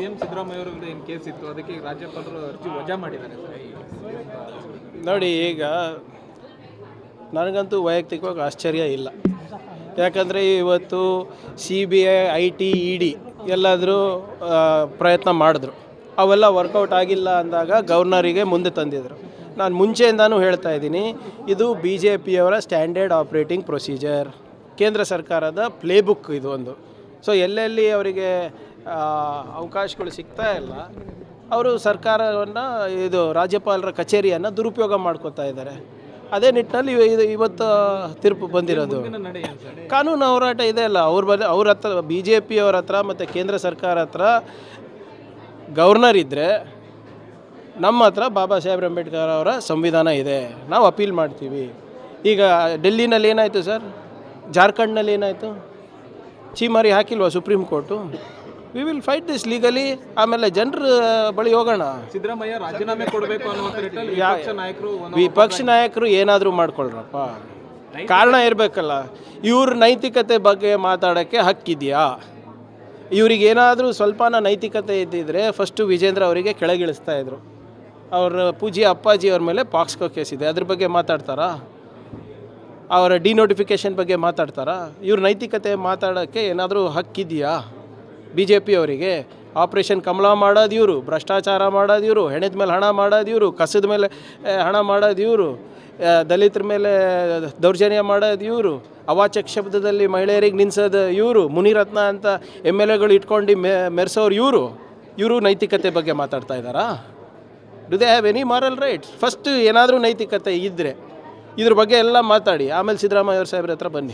CM Siddaramaiah ಅವರ ಏನು case ಇತ್ತು? ಅದಕ್ಕೆ ರಾಜ್ಯಪಾಲರು ಅರ್ಜಿ ವಜಾ ಮಾಡಿದ್ದಾರೆ ನೋಡಿ, ಈಗ ನನಗಂತೂ ವೈಯಕ್ತಿಕವಾಗಿ ಆಶ್ಚರ್ಯ ಇಲ್ಲ. ಯಾಕಂದರೆ ಇವತ್ತು C B I I T, E D ಎಲ್ಲಾದರೂ ಪ್ರಯತ್ನ ಮಾಡಿದ್ರು. ಅವೆಲ್ಲ ವರ್ಕೌಟ್ ಆಗಿಲ್ಲ ಅಂದಾಗ ಗವರ್ನರಿಗೆ ಮುಂದೆ ತಂದಿದ್ರು. ನಾನು ಮುಂಚೆಯಿಂದಾನು ಹೇಳ್ತಾ ಇದ್ದೀನಿ, ಇದು ಬಿ ಜೆ ಪಿಯವರ ಸ್ಟ್ಯಾಂಡರ್ಡ್ ಆಪ್ರೇಟಿಂಗ್ ಪ್ರೊಸೀಜರ್. ಕೇಂದ್ರ ಸರ್ಕಾರದ ಪ್ಲೇಬುಕ್ ಇದು ಒಂದು. ಸೊ, ಎಲ್ಲೆಲ್ಲಿ ಅವರಿಗೆ ಅವಕಾಶಗಳು ಸಿಗ್ತಾ ಇಲ್ಲ. ಅವರು ಸರ್ಕಾರವನ್ನು ಇದು ರಾಜ್ಯಪಾಲರ ಕಚೇರಿಯನ್ನು ದುರುಪಯೋಗ ಮಾಡ್ಕೋತಾ ಇದ್ದಾರೆ. ಅದೇ ನಿಟ್ಟಿನಲ್ಲಿ ಇದು ಇವತ್ತು ತೀರ್ಪು ಬಂದಿರೋದು. ಕಾನೂನು ಹೋರಾಟ ಇದೆ ಅಲ್ಲ. ಅವ್ರ ಬ ಅವ್ರ ಹತ್ರ ಬಿ ಜೆ ಪಿಯವ್ರ ಹತ್ರ ಮತ್ತು ಕೇಂದ್ರ ಸರ್ಕಾರ ಹತ್ರ ಗವರ್ನರ್ ಇದ್ದರೆ ನಮ್ಮ ಹತ್ರ ಬಾಬಾ ಸಾಹೇಬ್ ಅಂಬೇಡ್ಕರ್ ಅವರ ಸಂವಿಧಾನ ಇದೆ. ನಾವು ಅಪೀಲ್ ಮಾಡ್ತೀವಿ. ಈಗ ಡೆಲ್ಲಿನಲ್ಲಿ ಏನಾಯಿತು ಸರ್? ಜಾರ್ಖಂಡ್ನಲ್ಲಿ ಏನಾಯಿತು? ಚೀಮಾರಿ ಹಾಕಿಲ್ವಾ supreme court? We will fight this legally ಆಮೇಲೆ ಜನರ ಬಳಿ ಹೋಗೋಣ. ಸಿದ್ದರಾಮಯ್ಯ ರಾಜೀನಾಮೆ ಕೊಡಬೇಕು ಅನ್ನುವಂಥ ನಾಯಕರು ವಿಪಕ್ಷ ನಾಯಕರು ಏನಾದರೂ ಮಾಡ್ಕೊಳ್ರಪ್ಪ. ಕಾರಣ ಇರಬೇಕಲ್ಲ. ಇವ್ರ ನೈತಿಕತೆ ಬಗ್ಗೆ ಮಾತಾಡೋಕ್ಕೆ ಹಕ್ಕಿದೆಯಾ? ಇವರಿಗೇನಾದರೂ ಸ್ವಲ್ಪನ ನೈತಿಕತೆ ಇದ್ದಿದ್ರೆ ಫಸ್ಟು ವಿಜೇಂದ್ರ ಅವರಿಗೆ ಕೆಳಗಿಳಿಸ್ತಾ ಇದ್ರು. ಅವರ ಪೂಜಿ ಅಪ್ಪಾಜಿ ಅವ್ರ ಮೇಲೆ ಪಾಕ್ಸ್ಕೋ ಕೇಸ್ ಇದೆ. ಅದ್ರ ಬಗ್ಗೆ ಮಾತಾಡ್ತಾರಾ? ಅವರ ಡಿನೋಟಿಫಿಕೇಷನ್ ಬಗ್ಗೆ ಮಾತಾಡ್ತಾರಾ? ಇವ್ರ ನೈತಿಕತೆ ಮಾತಾಡೋಕ್ಕೆ ಏನಾದರೂ ಹಕ್ಕಿದೆಯಾ? ಬಿ ಜೆ ಪಿಯವರಿಗೆ ಆಪ್ರೇಷನ್ ಕಮಲ ಮಾಡೋದು ಇವರು ಭ್ರಷ್ಟಾಚಾರ ಮಾಡೋದು ಇವರು ಹೆಣದ ಮೇಲೆ ಹಣ ಮಾಡೋದು ಇವರು ಕಸದ ಮೇಲೆ ಹಣ ಮಾಡೋದು ಇವರು ದಲಿತರ ಮೇಲೆ ದೌರ್ಜನ್ಯ ಮಾಡೋದು ಇವರು ಅವಾಚಕ ಶಬ್ದದಲ್ಲಿ ಮಹಿಳೆಯರಿಗೆ ನಿನ್ಸೋದು ಇವರು ಮುನಿರತ್ನ ಅಂತ ಎಂ ಎಲ್ ಎಗಳು ಇಟ್ಕೊಂಡು ಮೆ, ಮೆರೆಸೋರು ಇವರು ಇವರು ನೈತಿಕತೆ ಬಗ್ಗೆ ಮಾತಾಡ್ತಾ ಇದ್ದಾರಾ? Do they have any moral rights first ಏನಾದರೂ ನೈತಿಕತೆ ಇದ್ದರೆ ಇದ್ರ ಬಗ್ಗೆ ಎಲ್ಲ ಮಾತಾಡಿ. ಆಮೇಲೆ ಸಿದ್ದರಾಮಯ್ಯ ಅವ್ರ ಸಾಹೇಬ್ರ ಹತ್ರ ಬನ್ನಿ.